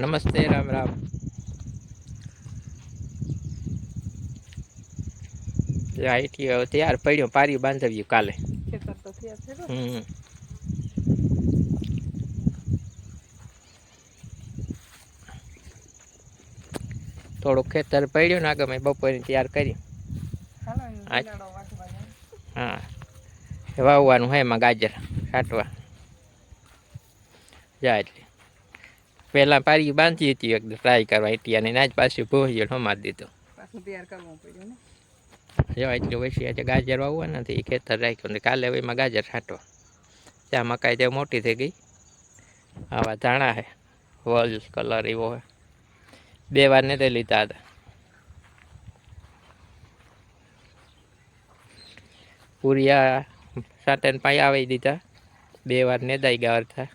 નમસ્તે રામ રામ. આઈટી તૈયાર પડ્યો પારી બાંધવ્યું કાલે. હમ. થોડું ખેતર પડ્યું ને આગળ મેં બપોરે તૈયાર જાય. હા. વાવવાનું હોય એમાં ગાજર છાંટવા જાય એટલે. પહેલાં પારી બાંધી હતી એકદમ ટ્રાય કરવા હતી અને નાજ પાછી ભોજન હમાર દીધું પાછું તૈયાર કરવું પડ્યું ને જો એટલું વસી આજે ગાજર વાવવા નથી એ ખેતર રાખ્યું ને કાલે હવે એમાં ગાજર છાંટવા ત્યાં મકાઈ તે મોટી થઈ ગઈ આવા ધાણા હે વલ કલર એવો હે બે વાર ને તે લીધા હતા પૂરિયા સાટન પાઈ આવી દીધા બે વાર ને દાઈ ગયા અર્થા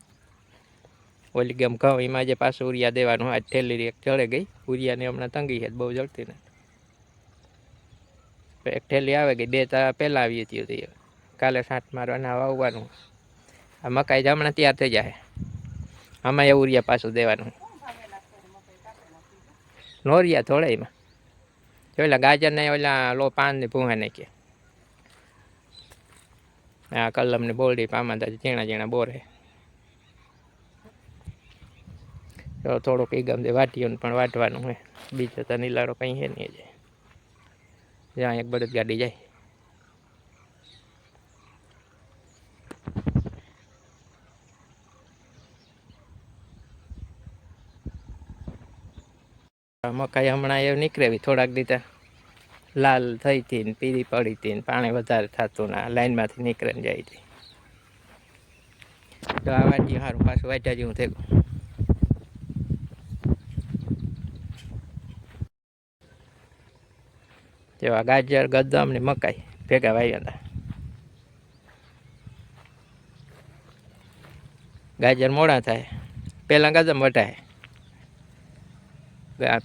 ઓલી ગમ ઘઉં એમાં જે પાછું ઉરિયા દેવાનું આજ ઠેલી એક ચડે ગઈ. ઉરિયાને હમણાં તંગી છે, બહુ જડતી ને એક ઠેલી આવે ગઈ, બે તા પહેલાં આવી હતી હતી કાલે સાંઠ મારવાના વાવવાનું આ મકાઈ જ હમણાં તૈયાર થઈ જાય. આમાં એ ઉરિયા પાછું દેવાનું. નોરિયા થોડા એમાં. ઓલા ગાજરને ઓલા લો પાન ને ભૂંગા નાખીએ આ કલમ ને બોલડી પામાં ઝીણા ઝીણા બોરે. તો થોડુંક એ ગમતે વાટીઓને પણ વાટવાનું હોય. બીજો તો નીલાડો કંઈ છે નહીં જાય જ્યાં એક બળદ ગાડી જાય. મકાઈ હમણાં એ નીકળેવી થોડાક દીધા. લાલ થઈ હતી ને પીળી પડી હતી ને પાણી વધારે થતું ને લાઈનમાંથી નીકળે ને જાય હતી તો આ વાંચી સારું પાછું વાંચ્યા જેવું થયું. જેવા ગાજર, ગદમ ને મકાઈ ભેગા વાવ્યા હતા. ગાજર મોડા થાય, પહેલાં ગદમ વટાય.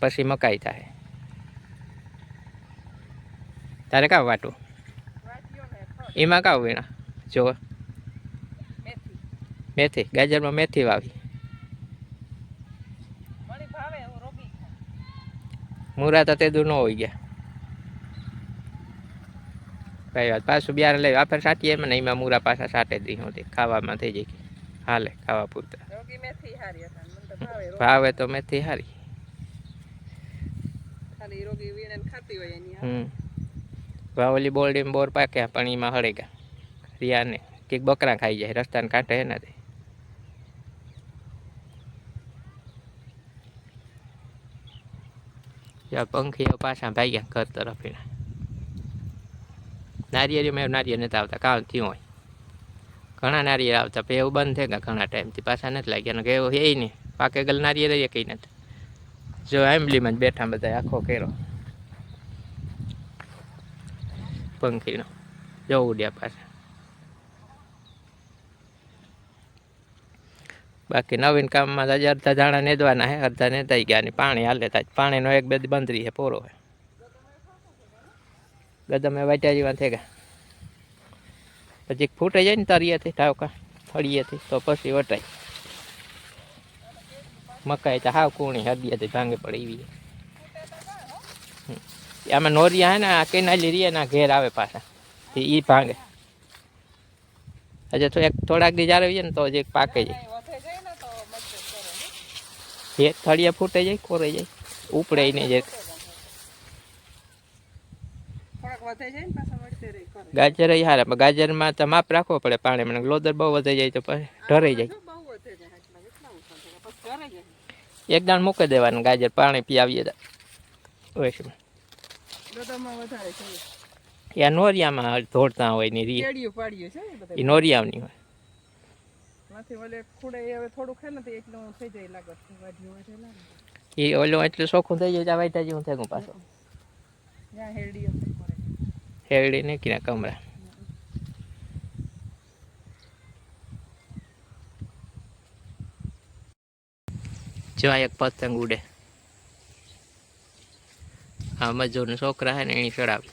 પછી મકાઈ થાય. તારે કા વાટું એમાં કા વીણા? જો. મેથી. ગાજરમાં મેથી વાવી. મૂરા તો તે દૂર ન હોઈ ગયા. કઈ વાત. પાછું બિયારણ લઈ આપણે સાટીએ એમ ને એમાં મૂરા પાછા સાટે દી. હોતી ખાવામાં થઈ જાય હાલે ખાવા પૂરતા. મને ભાવે તો મેથી હારી. એની વાવલી બોલડી બોર પાક્યા પણ એમાં હળે ગયા રિયાને કંઈક બકરા ખાઈ જાય. રસ્તાને કાંઠે ત્યાં પંખીઓ પાછા ભાગ્યા ઘર તરફ એના નારિયેળીમાં નારિયેળ નથી આવતા કામ થયું હોય. ઘણા નારિયેળ આવતા પછી એવું બંધ થઈ ગયા ઘણા ટાઈમથી પાછા નથી લાગ્યા. કે એવું હે નહીં. પાકે ગયેલ નારિયેળ એ કંઈ નથી. જો આંબલીમાં જ બેઠા બધા આખો કેરો. પંખીનો. જવું ઉડ્યા પાછા. બાકી નવીન કામમાં અડધા જાણા નેદવાના હે, અડધા નેતાઈ ગયા ને પાણી હાલે થાય પાણીનો એક બે બંધરી છે પૂરો હે. ગદમે વાટ્યા જેવા થઈ ગયા. પછી ફૂટે જાય ને તરિયાથી ઠાવકા થળિયેથી તો પછી વટાય. મકાઈ તો હાવ કૂણી, હદિયાથી ભાંગે પડે એવી. હમ. આમાં નોરિયા હે ને, આ કેનાલી રીએ ના ઘેર આવે પાછા. તે ઈ ભાંગે. હજે તો એક થોડાક દી જ્યારે આવીએ ને, તો જ એક પાકે જાય કાંઈ વધે જાય ને તો મજબૂત કરે ને. એક થળિયા ફૂટે જાય, કોરે જાય. ઉપડે ને જે. થોડાક વધે જાય ને પાછા મળતે રહી કરે. ગાજર એ હારે પણ ગાજરમાં તો માપ રાખવો પડે પાણી મને ગ્લોદર બહુ વધી જાય તો પછી ઢરાઈ જાય. એક દાણ મૂકી દેવાનું ગાજર પાણી પીઆવીએ તો. વૈષ્ણવ ગદામાં એ નોરિયામાં ધોડતા હોયની એ નોરિયાની હોય. એ ઓલું એટલું ચોખ્ખું થઈ જાય વાઈટા જેવું થાય પાછો. ત્યાં હેરડીઓ થઈ પડે. હેરડી નીકળી ના કમરા જો આ એક પતંગ ઉડે. આ મજૂર છોકરા હે ને એની ચડાવી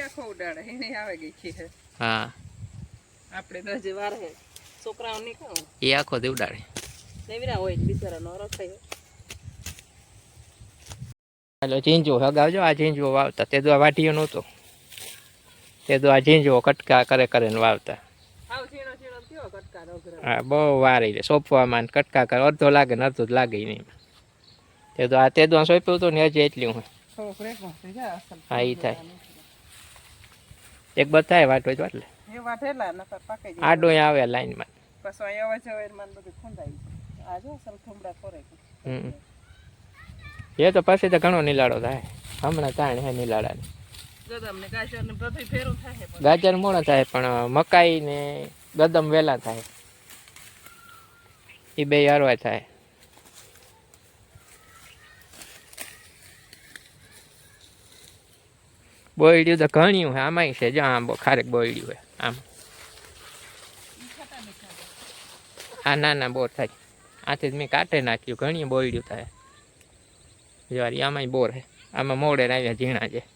આખો ઉડાડે એને આવે ગઈ છે. હા. આપણે તો વાર હે. છોકરાઓ નહીં કહું એ આખો દી ઉડાડે. નેવરા હોય બિચારાનો રખાય. હાલો ચીંજો હગાવજો. આ ઝીંઝું વાવતા. તે તો આ વાટીઓ નહોતો. તે તો આ ઝીંઝું કટકા કરે કરે ને વાવતા હા બહુ વારી રે સોંપવામાં કટકા કરે અડધો લાગે ને અડધો જ લાગે નહીં તે તો આ તે તો સોંપ્યું હતું ને હજી એટલી હું. હા, એ થાય. એક બતાય વાટો જ એટલે આડો વાટેલા આડું આવે લાઈનમાં. એ તો પછી તો ઘણો નીલાડો થાય. હમણાં તાણ હે નિલાડાની. ગાજર મોડા થાય, પણ મકાઈ ને ગદમ વેલા થાય. એ બે હરવા થાય. બોયડ્યું તો ઘણ્યું હોય, આમાંય છે. જો, આમ ખારેક બોયડ્યું હોય, આમ. આ ના ના બોર થાય. આથી જ મેં કાટે નાખ્યું ઘણી બોયડ્યું થાય. જવારી આમાંય બોર છે આમાં મોડે આવ્યા ઝીણા છે.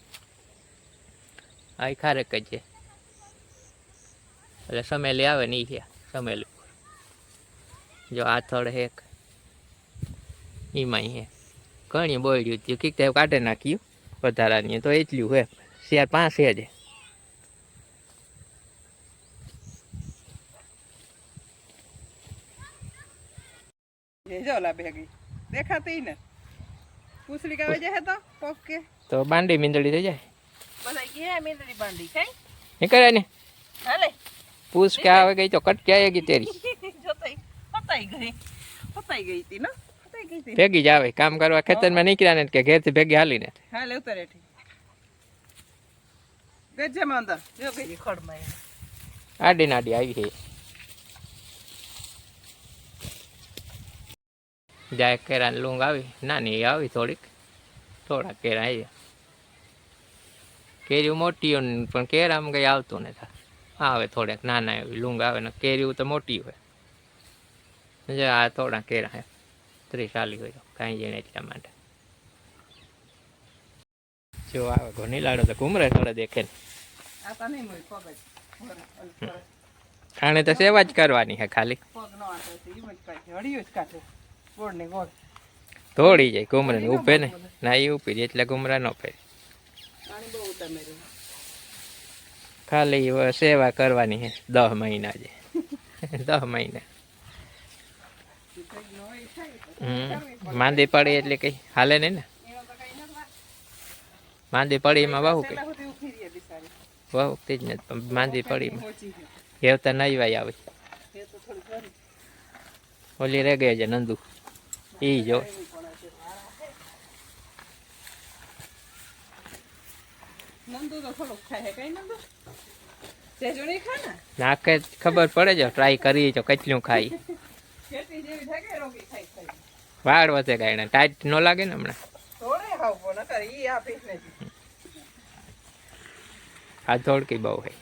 આ ઈ ખારેક જ છે. એટલે સમેલી આવે ને ઈ છે સમેલી જો આ થળ હેક એમાં હે ઘણી બોલ્યું હતું કીક તે કાઢે નાખ્યું વધારાની. તો એટલું હે શેર પાંચ હે જ એ દેખાતી ને. પૂછડી કાવે જાય તો? પોકે તો બાંડી મીંદડી થઈ જાય બધા કે મીંદડી બાંધી કઈ એ કરે ને. હાલે પૂછ કે આવે ગઈ તો તેરી? જોતાઈ પતાઈ ગઈ. ને? હતી ભેગી જ આવે કામ કરવા ખેતરમાં નીકળ્યા ને કે ઘેરથી ભેગી હાલીને હાલે ઉતરે ગજે માં અંદર. જો ગઈ. ખડમાં આડી નાડી આવી છે જાય કેરા લૂંગ આવી નાની એ આવી થોડીક. થોડા કેરા આવ્યા કેરી મોટી હોય પણ કેરામાં કઈ આવતું નથી. આવે થોડેક નાના એવી લૂંગ આવે ને કેરીઓ તો મોટી હોય. જે આ થોડા કેરા હે ત્રીસ ચાલી હોય કાંઈ જઈને એટલા માટે. જો આવે ઘણી લાડો તો ઘૂમરે થોડા દેખે ને. આ તો સેવા જ કરવાની છે ખાલી થોડી જાય ઘુમરે ને ઊભે ને ના. એ ઉપી એટલે ઘુમરા ન ફેરે. પાણી બહુ ઉતામેરું ખાલી સેવા કરવાની છે દસ મહિના જે. દસ મહિના. માંદી પડી એટલે કઈ હાલે નહીં ને. માંદી પડી એમાં વાહુ કઈ. વાહુ તે જ નથી પણ માંદી પડી હેવતા નહીં વાય આવે. ઓલી રે ગઈ છે નંદુ. એ જો. નાખે ખબર પડે જો ટ્રાય કરી જો કચલું ખાઈ. વાળ વધે ગાયના ટાઈટ ન લાગે ને હમણાં? આ ધોળકી બહુ હોય